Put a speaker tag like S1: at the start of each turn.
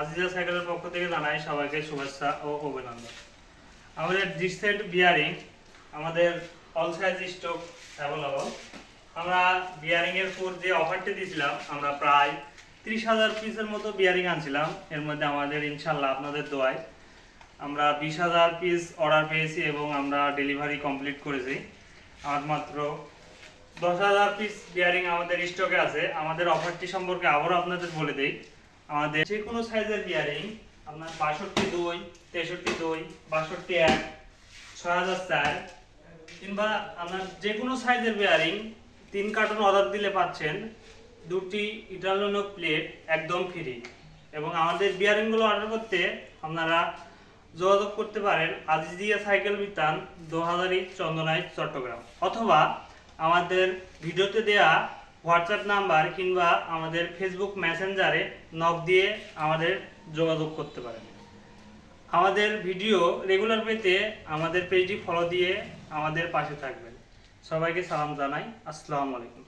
S1: আজিজা সাইকেলের পক্ষ থেকে জানাই সবাইকে শুভেচ্ছা ও অভিনন্দন। আমাদের ডিসেন্ট বিয়ারিং, আমাদের অল সাইজ স্টক অ্যাভেলেবল আমরা বিয়ারিং এর উপর যে অফারটি দিয়েছিলাম আমরা প্রায় ত্রিশ হাজার পিসের মতো বিয়ারিং আনছিলাম। এর মধ্যে আমাদের ইনশাল্লাহ আপনাদের দোয়ায় আমরা বিশ হাজার পিস অর্ডার পেয়েছি এবং আমরা ডেলিভারি কমপ্লিট করেছি। আর মাত্র দশ হাজার পিস বিয়ারিং আমাদের স্টকে আছে। আমাদের অফারটি সম্পর্কে আবারও আপনাদের বলে দেই। আমাদের যে কোনো সাইজের বিয়ারিং আপনার বাষট্টি দুই, তেষট্টি দুই, বাষট্টি এক, ছয় হাজার চার, কিংবা আপনার যে কোনো সাইজের বিয়ারিং তিন কার্টন অর্ডার দিলে পাচ্ছেন দুটি ইটালিয়ানো প্লেট একদম ফ্রি। এবং আমাদের বিয়ারিংগুলো অর্ডার করতে আপনারা যোগাযোগ করতে পারেন আজিজিয়া সাইকেল বিতান দোহাজারি চন্দনাই চট্টগ্রাম। অথবা আমাদের ভিডিওতে দেয়া হোয়াটসঅ্যাপ নাম্বার কিংবা আমাদের ফেসবুক মেসেঞ্জারে নক দিয়ে আমাদের যোগাযোগ করতে পারেন। আমাদের ভিডিও রেগুলার পেতে আমাদের পেজটি ফলো দিয়ে আমাদের পাশে থাকবেন। সবাইকে সালাম জানাই। আসসালামু আলাইকুম।